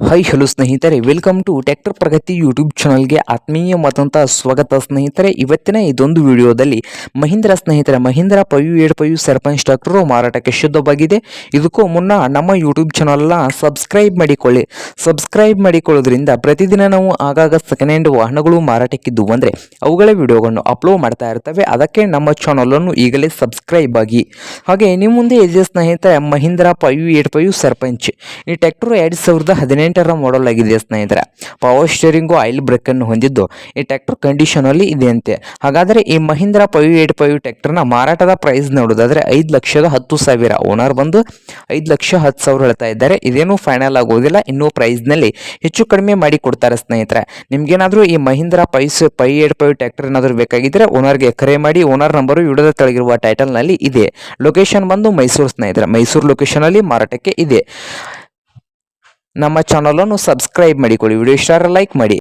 Hi hello ಸ್ನೇಹಿತರೆ. Welcome to tractor Pragati YouTube ಚಾನಲ್ಗೆ ಆತ್ಮೀಯವಾದಂಥ ಸ್ವಾಗತ ಸ್ನೇಹಿತರೆ. ಇವತ್ತಿನ ಇದೊಂದು ವಿಡಿಯೋದಲ್ಲಿ ಮಹೀಂದ್ರ ಸ್ನೇಹಿತರೆ, Mahindra five eight five Sarpanch tractor ಮಾರಾಟಕ್ಕೆ ಶುದ್ಧವಾಗಿದೆ. ಇದಕ್ಕೂ ಮುನ್ನ ನಮ್ಮ ಯೂಟ್ಯೂಬ್ ಚಾನಲ್ನ ಸಬ್ಸ್ಕ್ರೈಬ್ ಮಾಡಿಕೊಳ್ಳಿ. ಸಬ್ಸ್ಕ್ರೈಬ್ ಮಾಡಿಕೊಳ್ಳೋದ್ರಿಂದ ಪ್ರತಿದಿನ ನಾವು ಆಗಾಗ ಸೆಕೆಂಡ್ ಹ್ಯಾಂಡ್ ವಾಹನಗಳು ಮಾರಾಟಕ್ಕಿದ್ದು ಅಂದರೆ ಅವುಗಳ ವಿಡಿಯೋಗಳನ್ನು ಅಪ್ಲೋಡ್ ಮಾಡ್ತಾ ಇರ್ತವೆ. ಅದಕ್ಕೆ ನಮ್ಮ ಚಾನಲನ್ನು ಈಗಲೇ ಸಬ್ಸ್ಕ್ರೈಬ್ ಆಗಿ. ಹಾಗೆ ನಿಮ್ಮ ಮುಂದೆ ಇದೆ ಸ್ನೇಹಿತರೆ ಮಹೀಂದ್ರ ಪಯು ಏಡ್ ಪಯು ಸರ್ಪಂಚ್. ಈ ಟ್ಯಾಕ್ಟರ್ ಎರಡು ಸಾವಿರದ ಹದಿನೆಂಟರ ಮಾಡಲ್ ಆಗಿದೆ ಸ್ನೇಹಿತರೆ? ಪವರ್ ಸ್ಟೇರಿಂಗು ಆಯಿಲ್ ಬ್ರೇಕ್ ಅನ್ನು ಹೊಂದಿದ್ದು ಈ ಟ್ಯಾಕ್ಟರ್ ಕಂಡೀಷನ್ ಅಲ್ಲಿ ಇದೆ ಅಂತೆ ಹಾಗಾದರೆ ಈ ಮಹೀಂದ್ರ ಫೈವ್ ಏಟ್ ಫೈವ್ ಟ್ರ್ಯಾಕ್ಟರ್ನ ಮಾರಾಟದ ಪ್ರೈಸ್ ನೋಡೋದಾದ್ರೆ ಐದು ಲಕ್ಷದ ಹತ್ತು ಸಾವಿರ. ಓನರ್ ಬಂದು ಐದು ಲಕ್ಷ ಹತ್ತು ಸಾವಿರ ಹೇಳ್ತಾ ಇದ್ದಾರೆ. ಇದೇನು ಫೈನಲ್ ಆಗೋದಿಲ್ಲ, ಇನ್ನೂ ಪ್ರೈಸ್ನಲ್ಲಿ ಹೆಚ್ಚು ಕಡಿಮೆ ಮಾಡಿ ಕೊಡ್ತಾರೆ ಸ್ನೇಹಿತರೆ. ನಿಮ್ಗೇನಾದರೂ ಈ ಮಹೀಂದ್ರ ಪೈಸ್ ಪೈ ಏಟ್ ಪೈ ಟ್ಯಾಕ್ಟರ್ ಏನಾದರೂ ಬೇಕಾಗಿದ್ದರೆ ಓನರ್ಗೆ ಕರೆ ಮಾಡಿ ಓನರ್ ನಂಬರು ವಿಡಿಯೋದ ತೆಳಗಿರುವ ಟೈಟಲ್ನಲ್ಲಿ ಇದೆ. ಲೊಕೇಶನ್ ಬಂದು ಮೈಸೂರು ಸ್ನೇಹಿತರೆ. ಮೈಸೂರು ಲೊಕೇಶನಲ್ಲಿ ಮಾರಾಟಕ್ಕೆ ಇದೆ. ನಮ್ಮ ಚಾನಲನ್ನು ಸಬ್ಸ್ಕ್ರೈಬ್ ಮಾಡಿಕೊಳ್ಳಿ. ವಿಡಿಯೋ ಇಷ್ಟ ಲೈಕ್ ಮಾಡಿ.